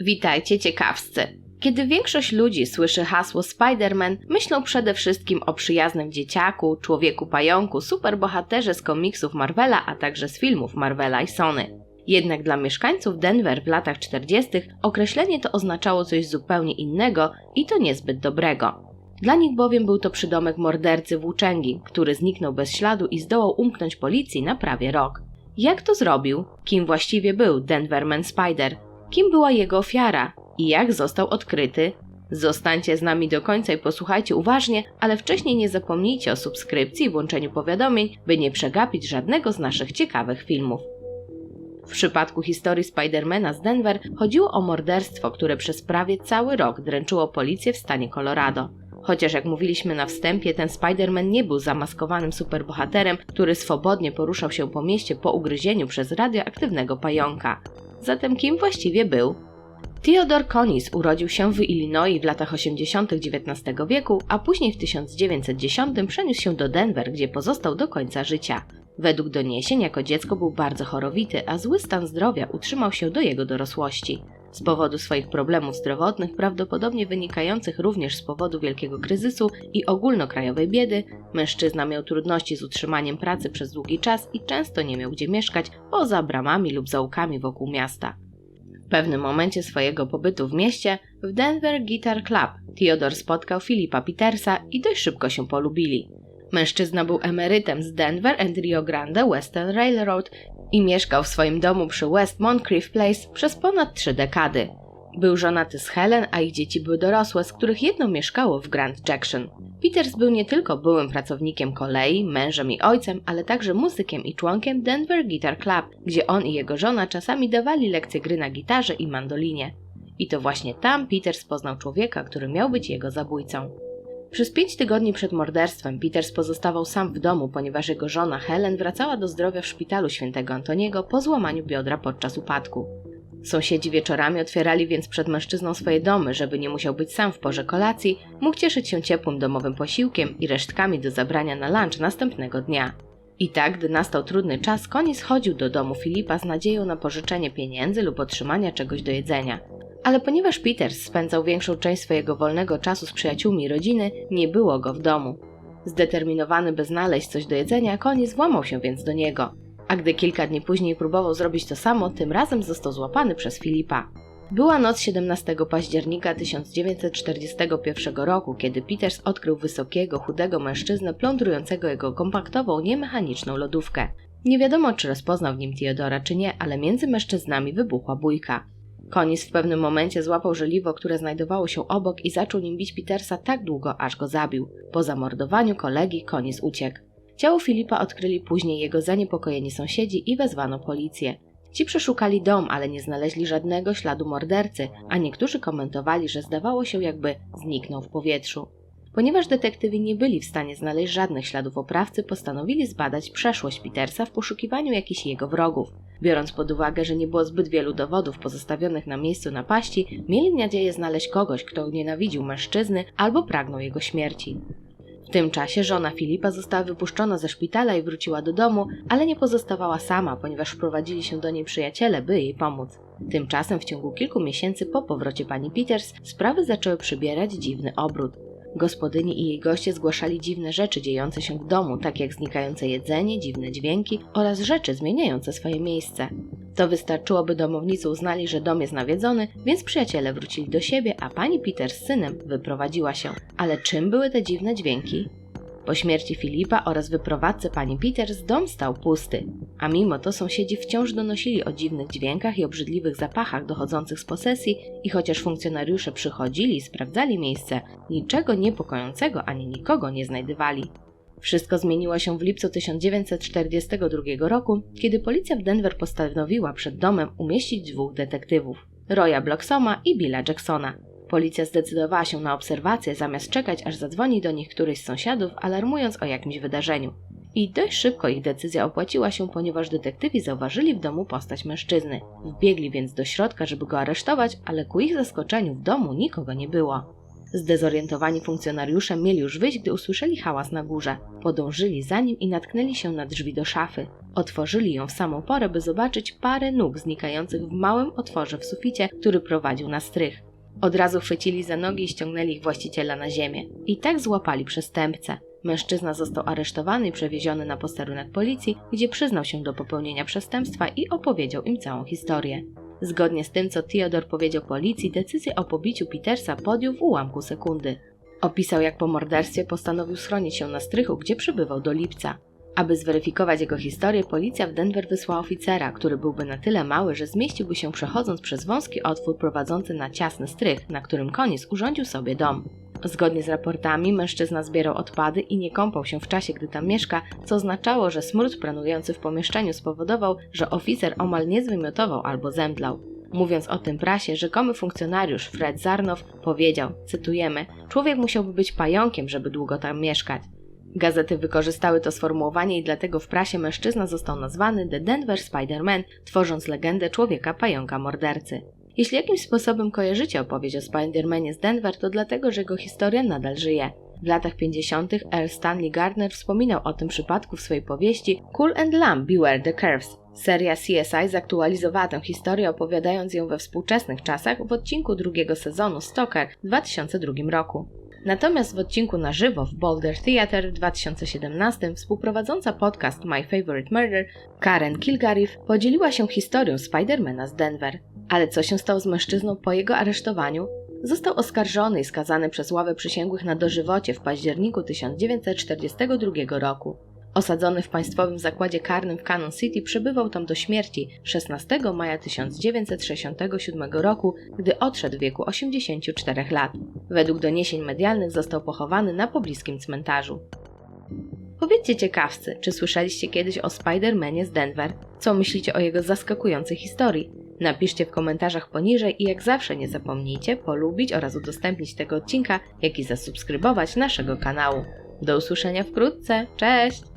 Witajcie ciekawscy! Kiedy większość ludzi słyszy hasło Spider-Man, myślą przede wszystkim o przyjaznym dzieciaku, człowieku pająku, superbohaterze z komiksów Marvela, a także z filmów Marvela i Sony. Jednak dla mieszkańców Denver w latach 40. określenie to oznaczało coś zupełnie innego i to niezbyt dobrego. Dla nich bowiem był to przydomek mordercy włóczęgi, który zniknął bez śladu i zdołał umknąć policji na prawie rok. Jak to zrobił? Kim właściwie był Denverman Spider? Kim była jego ofiara? I jak został odkryty? Zostańcie z nami do końca i posłuchajcie uważnie, ale wcześniej nie zapomnijcie o subskrypcji i włączeniu powiadomień, by nie przegapić żadnego z naszych ciekawych filmów. W przypadku historii Spidermana z Denver chodziło o morderstwo, które przez prawie cały rok dręczyło policję w stanie Colorado. Chociaż jak mówiliśmy na wstępie, ten Spider-Man nie był zamaskowanym superbohaterem, który swobodnie poruszał się po mieście po ugryzieniu przez radioaktywnego pająka. Zatem kim właściwie był? Theodore Conis urodził się w Illinois w latach 80. XIX wieku, a później w 1910 przeniósł się do Denver, gdzie pozostał do końca życia. Według doniesień jako dziecko był bardzo chorowity, a zły stan zdrowia utrzymał się do jego dorosłości. Z powodu swoich problemów zdrowotnych, prawdopodobnie wynikających również z powodu wielkiego kryzysu i ogólnokrajowej biedy, mężczyzna miał trudności z utrzymaniem pracy przez długi czas i często nie miał gdzie mieszkać poza bramami lub zaułkami wokół miasta. W pewnym momencie swojego pobytu w mieście, w Denver Guitar Club, Theodore spotkał Filipa Petersa i dość szybko się polubili. Mężczyzna był emerytem z Denver and Rio Grande Western Railroad i mieszkał w swoim domu przy West Moncrief Place przez ponad trzy dekady. Był żonaty z Helen, a ich dzieci były dorosłe, z których jedno mieszkało w Grand Junction. Peters był nie tylko byłym pracownikiem kolei, mężem i ojcem, ale także muzykiem i członkiem Denver Guitar Club, gdzie on i jego żona czasami dawali lekcje gry na gitarze i mandolinie. I to właśnie tam Peters poznał człowieka, który miał być jego zabójcą. Przez pięć tygodni przed morderstwem Peters pozostawał sam w domu, ponieważ jego żona Helen wracała do zdrowia w szpitalu świętego Antoniego po złamaniu biodra podczas upadku. Sąsiedzi wieczorami otwierali więc przed mężczyzną swoje domy, żeby nie musiał być sam w porze kolacji, mógł cieszyć się ciepłym domowym posiłkiem i resztkami do zabrania na lunch następnego dnia. I tak, gdy nastał trudny czas, Koni schodził do domu Filipa z nadzieją na pożyczenie pieniędzy lub otrzymania czegoś do jedzenia. Ale ponieważ Peters spędzał większą część swojego wolnego czasu z przyjaciółmi rodziny, nie było go w domu. Zdeterminowany, by znaleźć coś do jedzenia, Koni włamał się więc do niego. A gdy kilka dni później próbował zrobić to samo, tym razem został złapany przez Filipa. Była noc 17 października 1941 roku, kiedy Peters odkrył wysokiego, chudego mężczyznę plądrującego jego kompaktową, niemechaniczną lodówkę. Nie wiadomo, czy rozpoznał w nim Theodora, czy nie, ale między mężczyznami wybuchła bójka. Konis w pewnym momencie złapał żeliwo, które znajdowało się obok i zaczął nim bić Petersa tak długo, aż go zabił. Po zamordowaniu kolegi Konis uciekł. Ciało Filipa odkryli później jego zaniepokojeni sąsiedzi i wezwano policję. Ci przeszukali dom, ale nie znaleźli żadnego śladu mordercy, a niektórzy komentowali, że zdawało się, jakby zniknął w powietrzu. Ponieważ detektywi nie byli w stanie znaleźć żadnych śladów oprawcy, postanowili zbadać przeszłość Petersa w poszukiwaniu jakichś jego wrogów. Biorąc pod uwagę, że nie było zbyt wielu dowodów pozostawionych na miejscu napaści, mieli nadzieję znaleźć kogoś, kto nienawidził mężczyzny albo pragnął jego śmierci. W tym czasie żona Filipa została wypuszczona ze szpitala i wróciła do domu, ale nie pozostawała sama, ponieważ wprowadzili się do niej przyjaciele, by jej pomóc. Tymczasem w ciągu kilku miesięcy po powrocie pani Peters sprawy zaczęły przybierać dziwny obrót. Gospodyni i jej goście zgłaszali dziwne rzeczy dziejące się w domu, tak jak znikające jedzenie, dziwne dźwięki oraz rzeczy zmieniające swoje miejsce. To wystarczyło, by domownicy uznali, że dom jest nawiedzony, więc przyjaciele wrócili do siebie, a pani Peter z synem wyprowadziła się. Ale czym były te dziwne dźwięki? Po śmierci Filipa oraz wyprowadzce pani Peters dom stał pusty, a mimo to sąsiedzi wciąż donosili o dziwnych dźwiękach i obrzydliwych zapachach dochodzących z posesji i chociaż funkcjonariusze przychodzili i sprawdzali miejsce, niczego niepokojącego ani nikogo nie znajdywali. Wszystko zmieniło się w lipcu 1942 roku, kiedy policja w Denver postanowiła przed domem umieścić dwóch detektywów, Roya Blocksoma i Billa Jacksona. Policja zdecydowała się na obserwację, zamiast czekać, aż zadzwoni do nich któryś z sąsiadów, alarmując o jakimś wydarzeniu. I dość szybko ich decyzja opłaciła się, ponieważ detektywi zauważyli w domu postać mężczyzny. Wbiegli więc do środka, żeby go aresztować, ale ku ich zaskoczeniu w domu nikogo nie było. Zdezorientowani funkcjonariusze mieli już wyjść, gdy usłyszeli hałas na górze. Podążyli za nim i natknęli się na drzwi do szafy. Otworzyli ją w samą porę, by zobaczyć parę nóg znikających w małym otworze w suficie, który prowadził na strych. Od razu chwycili za nogi i ściągnęli ich właściciela na ziemię. I tak złapali przestępcę. Mężczyzna został aresztowany i przewieziony na posterunek policji, gdzie przyznał się do popełnienia przestępstwa i opowiedział im całą historię. Zgodnie z tym, co Theodor powiedział policji, decyzję o pobiciu Petersa podjął w ułamku sekundy. Opisał, jak po morderstwie postanowił schronić się na strychu, gdzie przebywał do lipca. Aby zweryfikować jego historię, policja w Denver wysłała oficera, który byłby na tyle mały, że zmieściłby się przechodząc przez wąski otwór prowadzący na ciasny strych, na którym koniec urządził sobie dom. Zgodnie z raportami, mężczyzna zbierał odpady i nie kąpał się w czasie, gdy tam mieszka, co oznaczało, że smród planujący w pomieszczeniu spowodował, że oficer omal nie zwymiotował albo zemdlał. Mówiąc o tym prasie, rzekomy funkcjonariusz Fred Zarnow powiedział, cytujemy, człowiek musiałby być pająkiem, żeby długo tam mieszkać. Gazety wykorzystały to sformułowanie i dlatego w prasie mężczyzna został nazwany The Denver Spider-Man, tworząc legendę człowieka pająka mordercy. Jeśli jakimś sposobem kojarzycie opowieść o Spider-Manie z Denver, to dlatego, że jego historia nadal żyje. W latach 50. L. Stanley Gardner wspominał o tym przypadku w swojej powieści Cool and Lamb Beware the Curves. Seria CSI zaktualizowała tę historię, opowiadając ją we współczesnych czasach w odcinku drugiego sezonu Stalker w 2002 roku. Natomiast w odcinku na żywo w Boulder Theatre w 2017 współprowadząca podcast My Favorite Murder Karen Kilgariff podzieliła się historią Spidermana z Denver. Ale co się stało z mężczyzną po jego aresztowaniu? Został oskarżony i skazany przez ławę przysięgłych na dożywocie w październiku 1942 roku. Osadzony w państwowym zakładzie karnym w Cannon City, przebywał tam do śmierci 16 maja 1967 roku, gdy odszedł w wieku 84 lat. Według doniesień medialnych został pochowany na pobliskim cmentarzu. Powiedzcie ciekawcy, czy słyszeliście kiedyś o Spider-Manie z Denver? Co myślicie o jego zaskakującej historii? Napiszcie w komentarzach poniżej i jak zawsze nie zapomnijcie polubić oraz udostępnić tego odcinka, jak i zasubskrybować naszego kanału. Do usłyszenia wkrótce. Cześć!